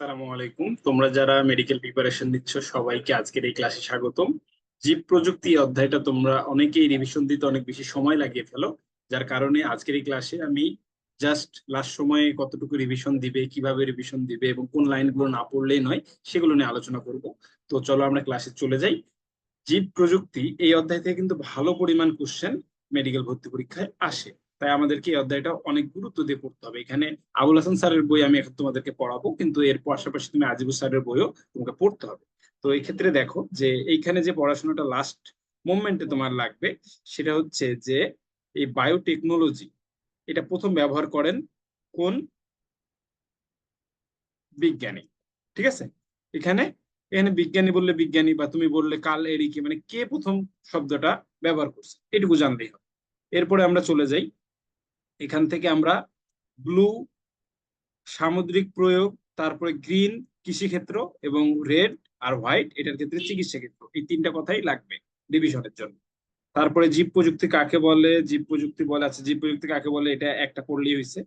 আসসালামু আলাইকুম। তোমরা যারা মেডিকেল প্রিপারেশন নিচ্ছ সবাইকে আজকের এই ক্লাসে স্বাগতম। জীব প্রযুক্তি অধ্যায়টা তোমরা অনেকেই রিভিশন দিতে অনেক বেশি সময় লাগিয়ে ফেলো, যার কারণে আজকের এই ক্লাসে আমি জাস্ট লাস্ট সময়ে কতটুকু রিভিশন দিবে, কীভাবে রিভিশন দিবে এবং কোন লাইনগুলো না পড়লেই নয়, সেগুলো নিয়ে আলোচনা করব। তো চলো আমরা ক্লাসে চলে যাই। জীব প্রযুক্তি এই অধ্যায় থেকে কিন্তু ভালো পরিমাণ কোশ্চেন মেডিকেল ভর্তি পরীক্ষায় আসে। তাই আমাদেরকে এই অধ্যায়টা অনেক গুরুত্ব দিয়ে পড়তে হবে। এখানে আবুল হাসান স্যারের বই আমি এখন তোমাদেরকে পড়াবো, কিন্তু এর পাশাপাশি তুমি আজিবুল স্যারের বইও তোমাকে পড়তে হবে। তো এই ক্ষেত্রে দেখো যে এইখানে যে পড়াশোনাটা লাস্ট মোমেন্টে তোমার লাগবে, সেটা হচ্ছে যে এই বায়োটেকনোলজি এটা প্রথম ব্যবহার করেন কোন বিজ্ঞানী, ঠিক আছে? এখানে এখানে বিজ্ঞানী বললে বিজ্ঞানী বা তুমি বললে কাল এরিকে মানে কে প্রথম শব্দটা ব্যবহার করছে, এটুকু জানলেই হবে। এরপরে আমরা চলে যাই এখান থেকে আমরা ব্লু সামুদ্রিক প্রয়োগ, তারপরে গ্রিন কৃষিক্ষেত্র এবং রেড আর হোয়াইট এটার ক্ষেত্রে চিকিৎসা ক্ষেত্র এই তিনটা কথাই লাগবে ডিভিশনের জন্য। তারপরে জীব প্রযুক্তি কাকে বলে? জীব প্রযুক্তি বলে আছে জীব প্রযুক্তি কাকে বলে? এটা একটা পড়লেই হয়েছে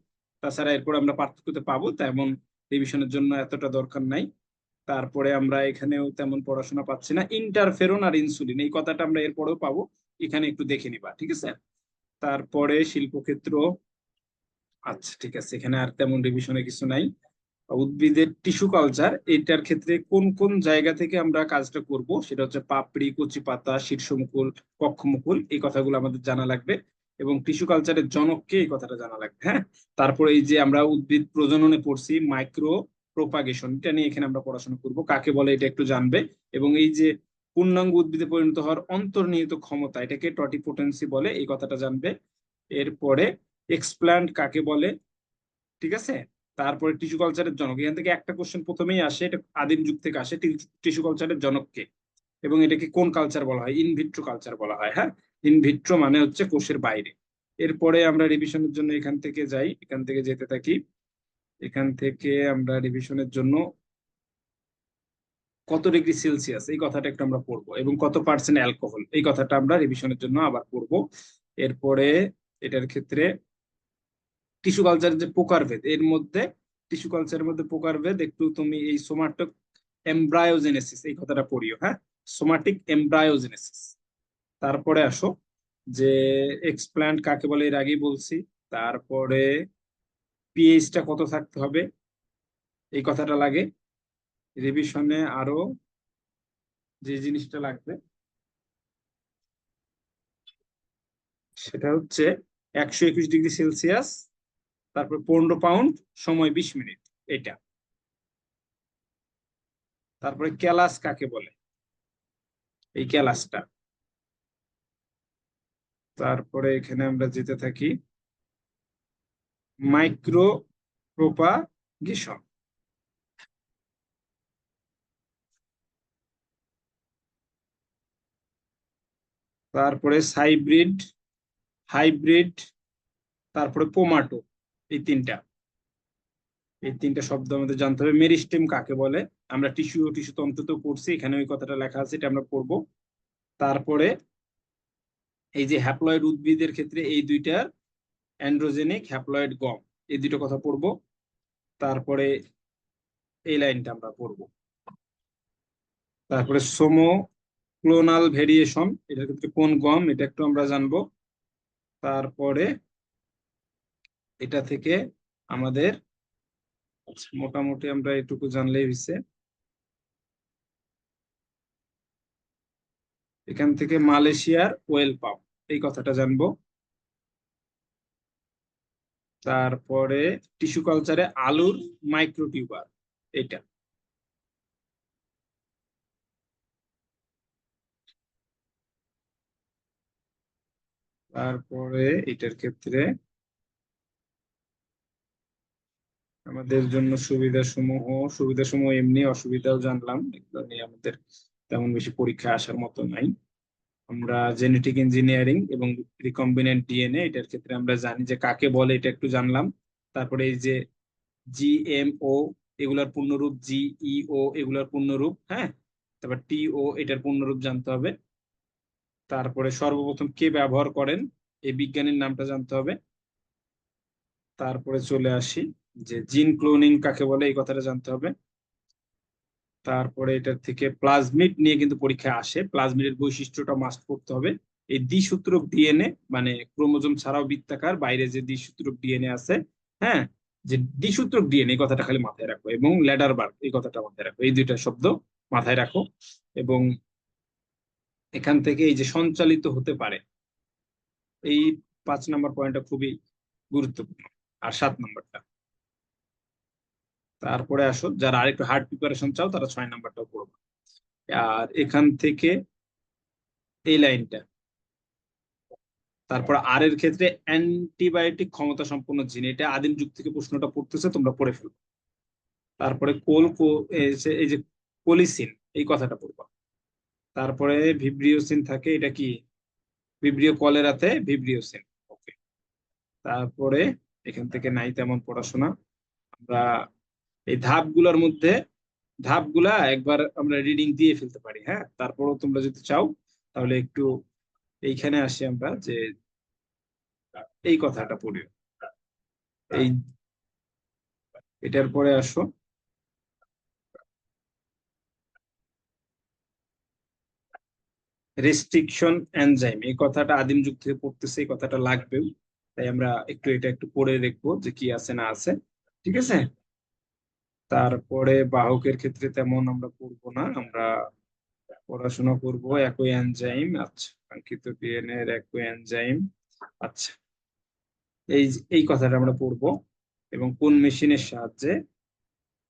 তাছাড়া এরপর আমরা পার্থক্যতে পাবো, তেমন রিভিশনের জন্য এতটা দরকার নাই। তারপরে আমরা এখানেও তেমন পড়াশোনা পাচ্ছি না। ইন্টারফেরন আর ইনসুলিন এই কথাটা আমরা এরপরেও পাবো। এখানে একটু দেখে নিবা, ঠিক আছে? তারপরে শিল্পক্ষেত্র আচ্ছা ঠিক আছে, এখানে আর তেমন রিভিশনে কিছু নাই। উদ্ভিদের টিস্যু কালচার এটার ক্ষেত্রে কোন কোন জায়গা থেকে আমরা কাজটা করব? সেটা হচ্ছে পাপড়ি, কচি পাতা, শীর্ষমুকুল, কক্ষমুকুল, এই কথাগুলো আমাদের জানা লাগবে। এবং টিস্যু কালচারের জনককে এই কথাটা জানা লাগবে হ্যাঁ? তারপরে এই যে আমরা উদ্ভিদ প্রজননে পড়ছি মাইক্রো প্রোপাগেশন এটা নিয়ে এখানে আমরা পড়াশোনা করব। কাকে বলে এটা একটু জানবে। এবং এই যে পূর্ণাঙ্গ উদ্ভিদে পরিণত হওয়ার অন্তর্নিহিত ক্ষমতা, এটাকে টটিপোটেন্সি বলে, এই কথাটা জানবে। এরপরে এক্সপ্ল্যান্ট কাকে বলে? ঠিক আছে? তারপরে টিস্যু কালচারের জনক, এখান থেকে একটা কোশ্চেন প্রথমেই আসে, এটা আদিম যুগ থেকে আসে টিস্যু কালচারের জনককে। এবং এটাকে কোন কালচার বলা হয়? ইনভিট্রো কালচার বলা হয় হ্যাঁ? ইনভিট্রো মানে হচ্ছে কোষের বাইরে। এরপরে আমরা রিভিশনের জন্য এখান থেকে যাই, এখান থেকে যেতে থাকি। এখান থেকে আমরা রিভিশনের জন্য কত ডিগ্রি সেলসিয়াস, এই কথাটা একটু আমরা পড়ব এবং কত পার্সেন্ট অ্যালকোহল, এই কথাটা আমরা রিভিশনের জন্য আবার পড়ব। এরপরে এটার ক্ষেত্রে টিস্যু কালচারের যে প্রকারভেদ এর মধ্যে টিস্যু কালচারের মধ্যে প্রকারভেদ একটু তুমি এই সোমাটক এমব্রায়োজেনেসিস এই কথাটা পড়িও হ্যাঁ? সোমাটিক এমব্রায়োজেনেসিস তারপরে আসো, যে এক্সপ্ল্যান্ট কাকে বলে এর আগেই বলছি, তারপরে পিএইচটা কত থাকতে হবে, এই কথাটা লাগে। রিভিশনে আরও যে জিনিসটা লাগবে, সেটা হচ্ছে একশো একুশ ডিগ্রি সেলসিয়াস, তারপর পনেরো পাউন্ড, সময় বিশ মিনিট, এটা। তারপরে ক্যালাস কাকে বলে? এই ক্যালাসটা। তারপরে এখানে আমরা যেতে থাকি মাইক্রো প্রোপাগেশন তারপরে সাইব্রিড, হাইব্রিড, তারপরে পোমাটো, এই তিনটা। এই তিনটা শব্দ আমাদের জানতে হবে। মেরিস্টেম কাকে বলে? আমরা টিস্যু টিস্যু তো পড়ছি, এখানে ওই কথাটা লেখা আছে, এটা আমরা পড়ব। তারপরে এই যে হ্যাপ্লয়েড উদ্ভিদের ক্ষেত্রে এই দুইটা অ্যান্ড্রোজেনিক হ্যাপ্লয়েড গম এই দুটো কথা পড়ব। তারপরে এই লাইনটা আমরা পড়ব। তারপরে সোমো ক্লোনাল ভেরিয়েশন এটার ক্ষেত্রে কোন গম, এটা একটু আমরা জানব। তারপরে এটা থেকে আমাদের মোটামুটি আমরা এটুকু জানলেই হয়েছে এখান থেকে মালয়েশিয়ার ওয়েল পাম্প এই কথাটা জানব। তারপরে টিস্যু কালচারে আলুর মাইক্রোটিউবার এটা। তারপরে এটার ক্ষেত্রে আমাদের জন্য সুবিধা সমূহ সুবিধা সমূহ এমনি, অসুবিধাও জানলাম। এগুলো নিয়ে আমাদের তেমন বেশি পরীক্ষা আসার মতো নাই। আমরা জেনেটিক ইঞ্জিনিয়ারিং এবং রিকম্বিনেন্ট ডিএনএ এটার ক্ষেত্রে আমরা জানি যে কাকে বলে এটা একটু জানলাম। তারপরে এই যে জিএমও এগুলার পূর্ণরূপ জিইও এগুলার পূর্ণরূপ হ্যাঁ? তারপর টিও এটার পূর্ণরূপ জানতে হবে। তারপরে সর্বপ্রথম কে ব্যবহার করেন? এই বিজ্ঞানীর নামটা জানতে হবে। তারপরে চলে আসি, যে জিন ক্লোনিং কাকে বলে, এই কথাটা জানতে হবে। তারপরে এটার থেকে প্লাজমিড নিয়ে কিন্তু পরীক্ষায় আসে। প্লাজমিডের বৈশিষ্ট্যটা মাস্ট করতে হবে। এই দ্বিসূত্রক ডিএনএ মানে ক্রোমোজোম ছাড়াও বৃত্তাকার, বাইরে যে দ্বিসূত্রক ডিএনএ আছে হ্যাঁ? যে দ্বিসূত্রক ডিএনএ কথাটা খালি মাথায় রাখো এবং ল্যাডার বার্গ এই কথাটা মাথায় রাখো। এই দুইটা শব্দ মাথায় রাখো এবং এখান থেকে এই যে সঞ্চালিত হতে পারে, এই পাঁচ নাম্বার পয়েন্টটা খুবই গুরুত্বপূর্ণ। আর সাত নম্বরটা। তারপরে আসো, যারা আরেকটু হার্ড প্রিপারেশন চাও, তারা ছয় নাম্বারটাও পড়ব আর এখান থেকে এই লাইনটা। তারপর আর এর ক্ষেত্রে অ্যান্টিবায়োটিক ক্ষমতা সম্পন্ন জিন এটা আদিম যুগ থেকে প্রশ্নটা পড়তেছে, তোমরা পড়ে ফেলো। তারপরে কোল এই যে কোলিসিন এই কথাটা পড়বা। তারপরে ভিব্রিওসিন থাকে, এটা কি? ভিব্রিও কলেরাতে ভিব্রিওসিন, ওকে। তারপরে এখান থেকে নাই তেমন পড়াশোনা। আমরা এই ধাপগুলোর মধ্যে, ধাপগুলা একবার আমরা রিডিং দিয়ে ফেলতে পারি হ্যাঁ? তারপরও তোমরা যদি চাও, তাহলে একটু এইখানে আসি আমরা যে এই কথাটা পড়ি। এই এটার পরে আসো। রেস্ট্রিকশন এনজাইম এই কথাটা আদিম যুগ থেকে পড়তেছে, এই কথাটা লাগবেও। তাই আমরা একটু এটা একটু পড়ে দেখব যে কি আছে না আছে। ঠিক আছে? তারপরে বাহকের ক্ষেত্রে তেমন আমরা পড়ব না। আমরা পড়াশোনা করব একই এনজাইম আচ্ছা কাঙ্ক্ষিত ডিএনএ এর একই এনজাইম আচ্ছা এই এই কথাটা আমরা পড়ব। এবং কোন মেশিনের সাহায্যে,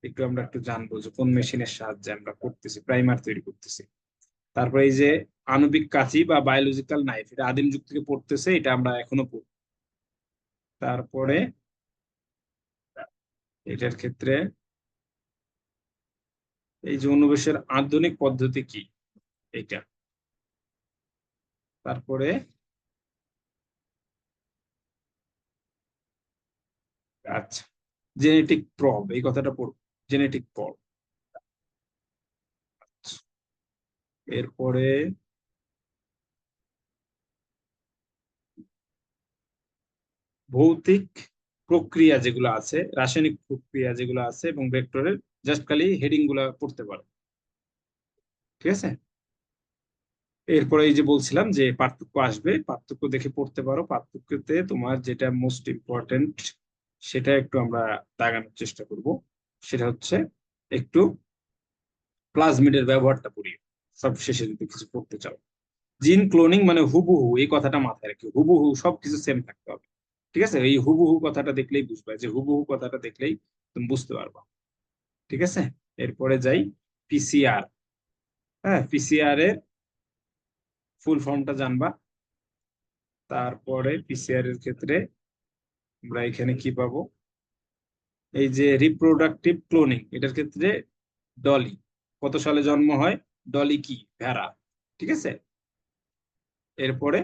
একটু আমরা একটু জানব যে কোন মেশিনের সাহায্যে আমরা করতেছি প্রাইমার তৈরি করতেছি। তারপরে এই যে আণবিক কাঁচি বা বায়োলজিক্যাল নাইফ এটা আদিম যুগ থেকে পড়তেছে, এটা আমরা এখনও পড়ব তারপরে এটার ক্ষেত্রে এই যে অনুবেশের আধুনিক পদ্ধতি কি? এটা তারপরে আচ্ছা জেনেটিক প্রব এই কথাটা পড়ব জেনেটিক প্রব এরপরে ভৌতিক প্রক্রিয়া যেগুলো আছে, রাসায়নিক প্রক্রিয়া যেগুলো আছে এবং ভেক্টরের জাস্ট খালি হেডিংগুলা পড়তে পারো। ঠিক আছে? এরপরে এই যে বলছিলাম যে পার্থক্য আসবে, পার্থক্য দেখে পড়তে পারো। পার্থক্যতে তোমার যেটা মোস্ট ইম্পর্টেন্ট সেটা একটু আমরা দাগানোর চেষ্টা করব। সেটা হচ্ছে একটু প্লাজমিডের ব্যবহারটা পড়ি সব শেষে যদি কিছু পড়তে চাও। জিন ক্লোনিং মানে হুবহু, এই কথাটা মাথায় রাখি হুবহু সবকিছু সেম থাকতে হবে। ঠিক আছে? এই হুবহু কথাটা দেখলেই বুঝবে, যে হুবহু কথাটা দেখলেই তুমি বুঝতে পারবা। ঠিক আছে? এরপরে যাই পিসিআর হ্যাঁ পিসিআর এর ফুল ফর্মটা জানবা। তারপরে পিসিআর এর ক্ষেত্রে আমরা এখানে কি পাবো? এই যে রিপ্রোডাক্টিভ ক্লোনিং এটার ক্ষেত্রে ডলি কত সালে জন্ম হয়? ডলি কি? ভেড়া। ঠিক আছে? এরপরে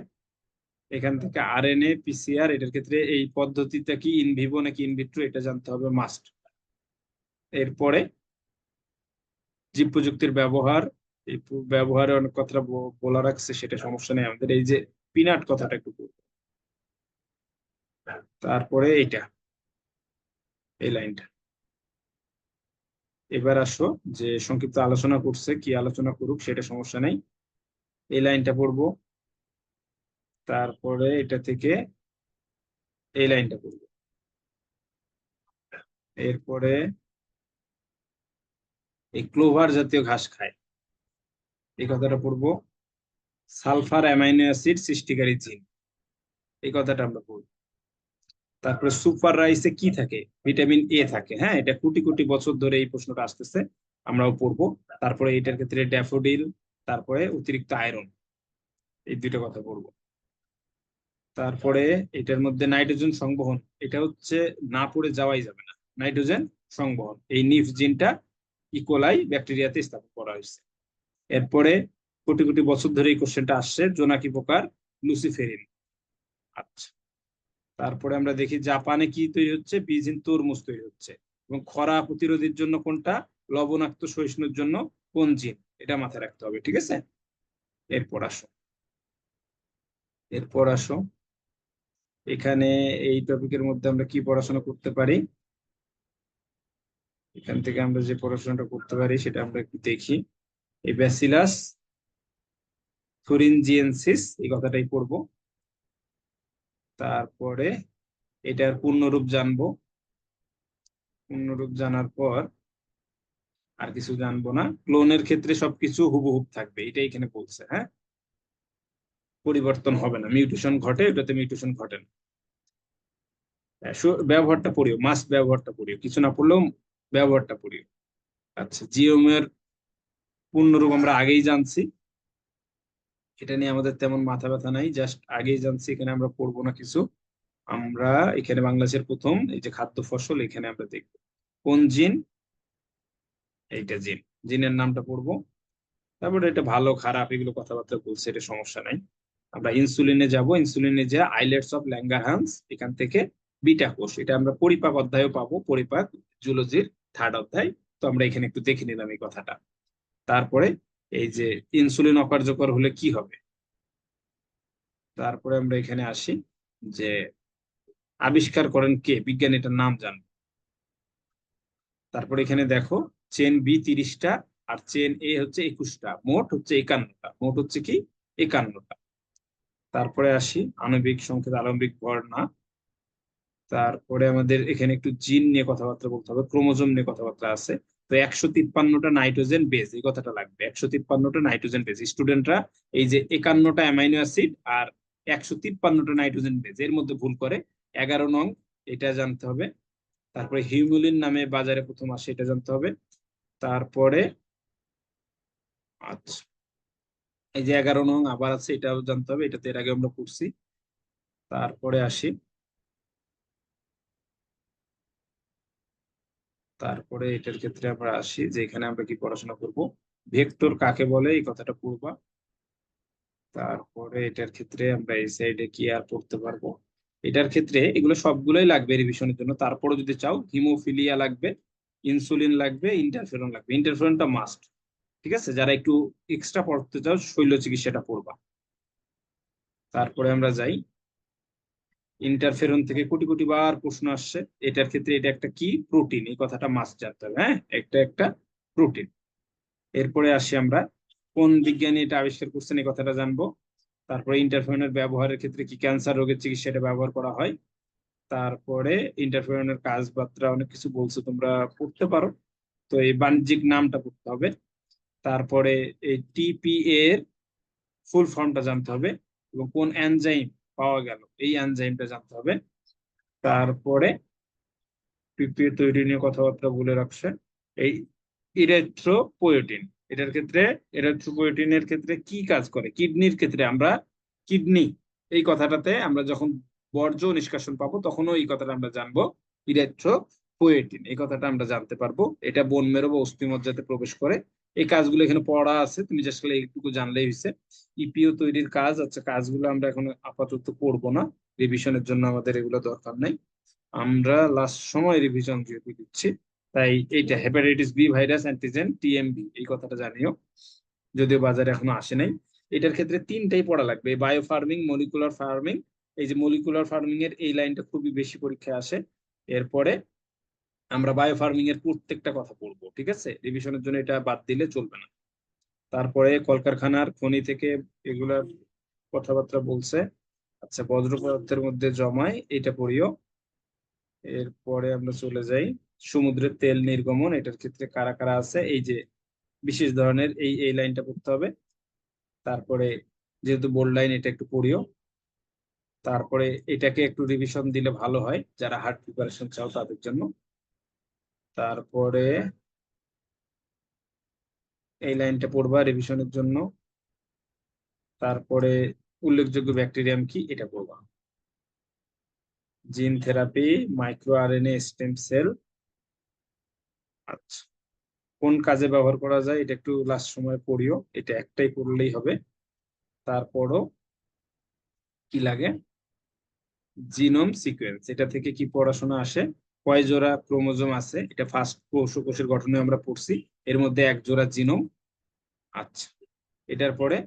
এখান থেকে আর এন এ পিসিআর এটার ক্ষেত্রে এই পদ্ধতিটা কি ইনভিভো নাকি ইনভিট্রো এটা জানতে হবে মাস্ট এরপরে জীব প্রযুক্তির ব্যবহার, এই ব্যবহারে অনেক কথা বলা রাখছে সেটা সমস্যা নেই আমাদের। এই যে পিনাট কথাটা একটু তারপরে এইটা, এই লাইনটা। এবার আসো, যে সংক্ষিপ্ত আলোচনা করছে, কি আলোচনা করুক, সেটা সমস্যা নেই। এই লাইনটা পড়ব। তারপরে এটা থেকে এই লাইনটা পড়ব। এরপরে এই ক্লোভার জাতীয় ঘাস খায়। এই কথাটা পড়ব। সালফার অ্যামাইনো অ্যাসিড সৃষ্টিকারী জিন। এই কথাটা আমরা পড়ব। তারপরে সুপার রাইসে কি থাকে? ভিটামিন এ থাকে হ্যাঁ? এটা কোটি কোটি বছর ধরে এই প্রশ্নটা আসতেছে, আমরাও পড়ব। তারপরে এটার ক্ষেত্রে ড্যাফোডিল, তারপরে অতিরিক্ত আয়রন। এই দুইটা কথা পড়ব। তারপরে এটার মধ্যে নাইট্রোজেন সংবহন, এটা হচ্ছে না পড়ে যাওয়াই যাবে না। নাইট্রোজেন সংবহন, এই নিফ জিনটা ইকোলাই ব্যাকটেরিয়াতে স্থাপন করা হয়েছে। এরপরে কোটি কোটি বছর ধরে এই কোশ্চেনটা আসছে, জোনাকি পোকার লুসিফেরিন আচ্ছা তারপরে আমরা দেখি জাপানে কি তৈরি হচ্ছে? বিজিন তরমুজ তৈরি হচ্ছে। এবং খরা প্রতিরোধের জন্য কোনটা? লবণাক্ত সহিষ্ণুর জন্য কোন জিন? এটা মাথায় রাখতে হবে, ঠিক আছে? এরপর আসো। এরপর আসো। এখানে এই টপিকের মধ্যে আমরা কি পড়াশোনা করতে পারি? এখান থেকে আমরা যে পড়াশোনাটা করতে পারি সেটা আমরা একটু দেখি। এই ব্যাসিলাস থুরিনজিয়েন্সিস এই কথাটাই পড়ব। তারপরে এটার পূর্ণরূপ জানব। পূর্ণরূপ জানার পর আর কিছু জানব না। ক্লোনের ক্ষেত্রে সবকিছু হুবহুব থাকবে, এটাই এখানে বলছে হ্যাঁ? পরিবর্তন হবে না। মিউটেশন ঘটে ওটাতে মিউটেশন ঘটে না। হ্যাঁ, ব্যবহারটা পড়িও মাস্ট ব্যবহারটা পড়িও। কিছু না পড়লেও ব্যবহারটা পড়িও। আচ্ছা জিওমের পূর্ণরূপ আমরা আগেই জানছি। এটা নিয়ে আমাদের তেমন মাথা ব্যথা নাই জাস্ট আগেই জানছি এখানে আমরা পড়ব না কিছু। আমরা এখানে বাংলাদেশের প্রথম এই যে খাদ্য ফসল এখানে আমরা দেখব। কোন জিন? এইটা জিন। জিনের নামটা পড়ব। তারপরে এটা ভালো খারাপ এগুলো কথাবার্তা বলছে এটা সমস্যা নাই। আমরা ইনসুলিনে যাব ইনসুলিনে যে আইলেটস অফ ল্যাঙ্গারহান্স এখান থেকে বিটা কোষ এটা আমরা পরিপাক অধ্যায়ও পাবো, পরিপাক জুলজির থার্ড অধ্যায়। তো আমরা এখানে একটু দেখে নিলাম এই কথাটা। তারপরে এই যে ইনসুলিন অকার্যকর হলে কি হবে? তারপরে আমরা এখানে আসি যে আবিষ্কার করেন কে? বিজ্ঞানী এটার নাম জানব। তারপরে এখানে দেখো চেন বি তিরিশটা আর চেন এ হচ্ছে একুশটা। মোট হচ্ছে একান্নটা। মোট হচ্ছে কি? একান্নটা। তারপরে আসি, আণবিক সংকেত, আলম্বিক বর্ণা। তারপরে আমাদের এখানে একটু জিন নিয়ে কথাবার্তা বলতে হবে, ক্রোমোজোম নিয়ে কথাবার্তা আছে। তো একশো তিপ্পান্নটা নাইট্রোজেন বেজ এই কথাটা লাগবে। একশো তিপ্পান্নটা নাইট্রোজেন বেস। স্টুডেন্টরা এই যে একান্নটা অ্যামাইনো অ্যাসিড আর একশো তিপ্পান্নটা নাইট্রোজেন বেজ এর মধ্যে ভুল করে। এগারো নং, এটা জানতে হবে। তারপরে হিউমুলিন নামে বাজারে প্রথম আসে, এটা জানতে হবে। তারপরে আচ্ছা এই যে এগারো নং আবার আছে, এটাও জানতে হবে, এটাতে এর আগে আমরা পড়ছি। তারপরে আসি। তারপরে এটার ক্ষেত্রে আমরা আসি যে এখানে আমরা কি পড়াশোনা করব? ভেক্টর কাকে বলে? এই কথাটা পড়বা। তারপরে এটার ক্ষেত্রে আমরা এই সাইডে কি আর পড়তে পারব? এটার ক্ষেত্রে এগুলো সবগুলোই লাগবে রিভিশনের জন্য। তারপরে যদি চাও হিমোফিলিয়া লাগবে ইনসুলিন লাগবে ইন্টারফেরন লাগবে। ইন্টারফেরনটা মাস্ট ঠিক আছে? যারা একটু এক্সট্রা পড়তে চাও, শৈল চিকিৎসাটা পড়বা। তারপরে আমরা যাই। ইন্টারফেরন থেকে কোটি কোটি বার প্রশ্ন আসছে। এটার ক্ষেত্রে এটা একটা কি? প্রোটিন এই কথাটা মাস্ট জানতে হবে হ্যাঁ? একটা একটা প্রোটিন এরপরে আসি আমরা। কোন বিজ্ঞানী এটা আবিষ্কার করছেন? এই কথাটা জানব। তারপরে ইন্টারফেরনের ব্যবহারের ক্ষেত্রে কি ক্যান্সার রোগের চিকিৎসাটা ব্যবহার করা হয়? তারপরে ইন্টারফেরনের কাজ বার্তা অনেক কিছু বলছো তোমরা, পড়তে পারো। তো এই বাণিজ্যিক নামটা পড়তে হবে। তারপরে এই টিপি এর ফুল ফর্মটা জানতে হবে এবং কোন এনজাইম পাওয়া গেল, এই এনজাইমটা জানতে হবে। তারপরে পিপি তৈরি নিয়ে কথাবার্তা বলে রাখছে। এই ইরেথ্রোপোয়েটিন এটার ক্ষেত্রে ইরেথ্রোপোয়েটিনের ক্ষেত্রে কি কাজ করে? কিডনির ক্ষেত্রে আমরা কিডনি, এই কথাটাতে আমরা যখন বর্জ্য নিষ্কাশন পাবো তখনও এই কথাটা আমরা জানব ইরেথ্রোপোয়েটিন এই কথাটা আমরা জানতে পারব। এটা বন মেরো বা অস্থিমজ্জাতে প্রবেশ করে। এই কাজগুলো এখানে পড়া আছে। তুমি জাস্ট খালি একটুকু জানলেই হয়েছে ইপিও তৈরির কাজ আচ্ছা কাজগুলো আমরা এখন আপাতত পড়ব না। রিভিশনের জন্য আমাদের এগুলো দরকার নাই। আমরা লাস্ট সময় রিভিশন যেহেতু দিচ্ছি। তাই এইটা hepatitis B virus antigen TMB এই কথাটা জানিও। যদিও বাজারে এখনও আসে নাই। এটার ক্ষেত্রে তিনটাই পড়া লাগবে। বায়ো ফার্মিং মলিকুলার ফার্মিং এই যে মলিকুলার ফার্মিং এর এই লাইনটা খুবই বেশি পরীক্ষায় আসে। এরপরে আমরা বায়ো ফার্মিং এর প্রত্যেকটা কথা পড়ব ঠিক আছে? রিভিশনের জন্য এটা বাদ দিলে চলবে না। তারপরে কলকারখানার খনি থেকে এগুলার কথাবার্তা বলছে। আচ্ছা বজ্র পদার্থের মধ্যে জমায়, এটা পড়িও। এরপরে আমরা চলে যাই। সমুদ্রের তেল নির্গমন, এটার ক্ষেত্রে কারা কারা আছে? এই যে বিশেষ ধরনের এই এই লাইনটা পড়তে হবে। তারপরে যেহেতু বোল্ড লাইন এটা একটু পড়িও। তারপরে এটাকে একটু রিভিশন দিলে ভালো হয়, যারা হার্ড প্রিপারেশন চাও তাদের জন্য। তারপরে এই লাইনটা পড়বা রিভিশনের জন্য। তারপরে উল্লেখযোগ্য ব্যাকটেরিয়াম কি এটা পড়বা। জিন থেরাপি মাইক্রো আর আরএনএ স্টেম সেল আচ্ছা কোন কাজে ব্যবহার করা যায় এটা একটু লাস্ট সময় পড়িও, এটা একটাই পড়লেই হবে। তারপরও কি লাগে? জিনোম সিকোয়েন্স এটা থেকে কি পড়াশোনা আসে? কয় জোড়া ক্রোমোজোম আছে? এটা ফার্স্ট কোষ কোষের গঠনে আমরা পড়ছি। এর মধ্যে এক জোড়া জিনোম। আচ্ছা এটার পরে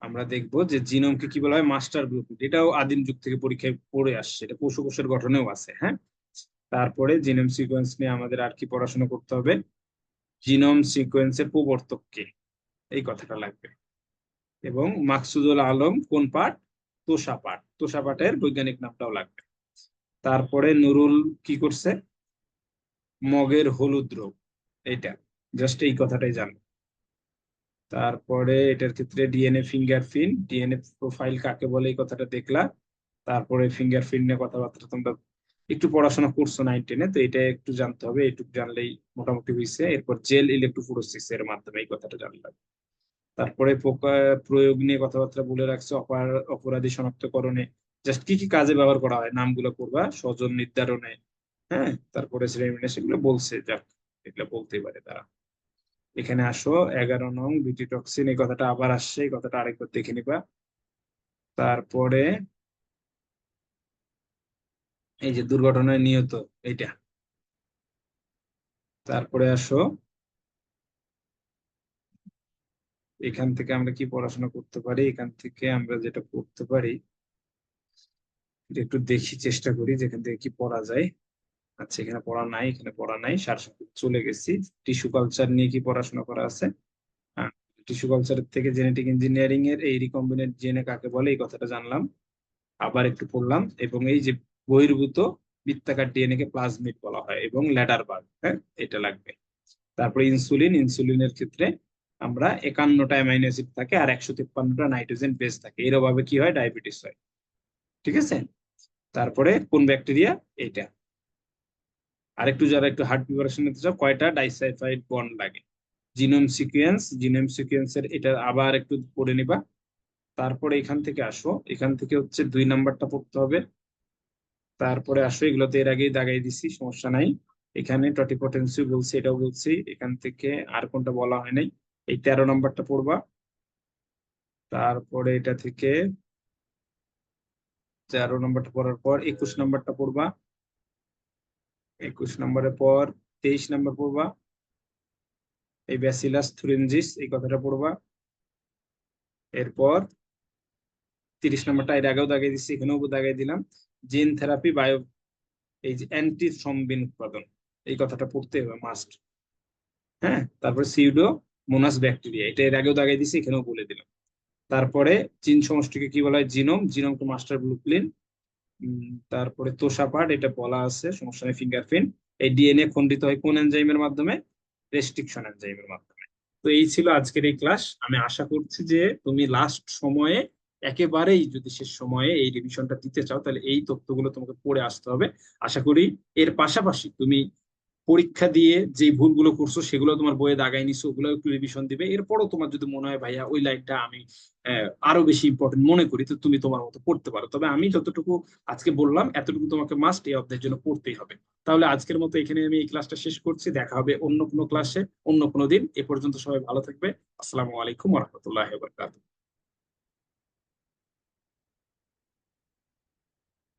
আমরা দেখব যে জিনোমকে কি বলা হয়? Master group. এটাও আদিম যুগ থেকে পরীক্ষায় পড়ে আসছে। এটা ও কোষের গঠনেও আছে হ্যাঁ? তারপরে জিনোম সিকোয়েন্স নিয়ে আমাদের আর কি পড়াশোনা করতে হবে? জিনোম সিকোয়েন্সের প্রবর্তক কে এই কথাটা লাগবে। এবং মাকসুদুল আলম কোন পাঠ? তোষা পাঠ তোষা পাঠের বৈজ্ঞানিক নামটাও লাগবে। তারপরে নুরুল কি করছে? মগের হলুদ রোগ, এইটা জাস্ট এই কথাটাই জানব তারপরে এটার ক্ষেত্রে ডিএনএ, ফিঙ্গারপ্রিন্ট, ডিএনএ প্রোফাইল কাকে বলে এই কথাটা দেখলা। তারপরে ফিঙ্গারপ্রিন্ট নিয়ে কথাবার্তা তোমরা একটু পড়াশোনা করছ নাইন টেনে তো এটা একটু জানতে হবে এটুকু জানলেই মোটামুটি হয়েছে এরপর জেল ইলেকট্রোফোরোসিস এর মাধ্যমে এই কথাটা জানলাম তারপরে প্রয়োগ নিয়ে কথাবার্তা বলে রাখছে, অপার, অপরাধী শনাক্তকরণে। জাস্ট কি কি কাজে ব্যবহার করা হয়? নামগুলো করবা স্বজন নির্ধারণে হ্যাঁ? তারপরে শ্রেণি সেগুলো বলছে, যাক, এগুলো বলতেই পারে তারা। এখানে আসো, এগারো নং বিটি টক্সিন এই কথাটা আবার আসছে, এই কথাটা আরেকবার দেখে নিবা। তারপরে, এই যে দুর্ঘটনায় নিহত, এইটা। তারপরে আসো। এখান থেকে আমরা কি পড়াশোনা করতে পারি? এখান থেকে আমরা যেটা করতে পারি একটু দেখি, চেষ্টা করি যেখান থেকে কি পড়া যায়। আচ্ছা এখানে পড়া নাই, এখানে পড়া নাই, সারসংক্ষেপ চলে গেছি। টিস্যু কালচার নিয়ে কি পড়াশোনা করা আছে? টিস্যু কালচারের থেকে জেনেটিক ইঞ্জিনিয়ারিং এর এই রিকম্বিনেন্ট জেনে কাকে বলে, এই কথাটা জানলাম। আবার একটু পড়লাম এবং এই যে বহির্ভূত বৃত্তাকার ডিএনএ কে প্লাজমিড বলা হয় এবং ল্যাডার বার্গ হ্যাঁ এটা লাগবে। তারপরে ইনসুলিন ইনসুলিনের ক্ষেত্রে আমরা একান্নটা অ্যামাইনো অ্যাসিড থাকে আর একশো তিপ্পান্নটা নাইট্রোজেন বেস থাকে। এর অভাবে কি হয়? ডায়াবেটিস হয়। ঠিক আছে? তারপরে কোন ব্যাকটেরিয়া? এইটা। আরেকটু যারা একটু হার্ড প্রিপারেশন নিতে চাও, কয়টা? ডাইসাইফাইড বন্ড লাগে। জিনোম সিকুয়েন্স জিনোম সিকুয়েন্সের এটা আবার একটু পড়ে নিবা। তারপরে এখান থেকে আসো। এখান থেকে হচ্ছে দুই নাম্বারটা পড়তে হবে। তারপরে আসো এগুলো তো এর আগেই দাগাই দিছি, সমস্যা নাই। এখানে টটিপটেন্সি বলছি, এটাও বলছি। এখান থেকে আর কোনটা বলা হয় নাই। এই তেরো নাম্বারটা পড়বা। তারপরে এটা থেকে তেরো নাম্বারটা পড়ার পর একুশ নাম্বারটা পড়বা। একুশ নম্বরের পর তেইশ নাম্বার পড়বা। এই ব্যাসিলাস, থুরেনজিস, এই কথাটা পড়বা। এরপর তিরিশ নম্বরটা এর আগেও দাগাই দিচ্ছি এখানেও দাগাই দিলাম। জিন থেরাপি, বায়ো, এই যে অ্যান্টি থ্রম্বিন উৎপাদন, এই কথাটা পড়তে হবে মাস্ট হ্যাঁ? তারপরে সিউডো মোনাস ব্যাকটেরিয়া, এটা এর আগেও দাগাই দিছি, এখানেও বলে দিলাম। তারপরে জিন সমষ্টিকে কি বলা হয়? Genome. Genome to master blueprint তারপরে তোষা পার্ট এটা বলা আছে, সমস্যা নেই ফিঙ্গারপ্রিন্ট এই ডিএনএ খণ্ডিত হয় কোন এনজাইমের মাধ্যমে? রেস্ট্রিকশন এনজাইমের মাধ্যমে। তো এই ছিল আজকের এই ক্লাস আমি আশা করছি যে তুমি লাস্ট সময়ে, একেবারেই যদি শেষ সময়ে এই রিভিশনটা দিতে চাও, তাহলে এই তথ্যগুলো তোমাকে পড়ে আসতে হবে। আশা করি এর পাশাপাশি তুমি পরীক্ষা দিয়ে যে ভুলগুলো করছ, সেগুলো তোমার বইয়ে দাগাই নিছো, ওগুলো একটু রিভিশন দিবে। এরপরও তোমার যদি মনে হয়, ভাইয়া, ওই লাইনটা আমি আরও বেশি ইম্পর্টেন্ট মনে করি, তো তুমি তোমার মতো পড়তে পারো। তবে আমি যতটুকু আজকে বললাম, এতটুকু তোমাকে মাস্ট এই অধ্যায়ের জন্য পড়তেই হবে। তাহলে আজকের মতো এখানে আমি এই ক্লাসটা শেষ করছি। দেখা হবে অন্য কোনো ক্লাসে অন্য কোনো দিন। এ পর্যন্ত সবাই ভালো থাকবে। আসসালামু আলাইকুম রহমতুল্লাহ বরকাতুহ।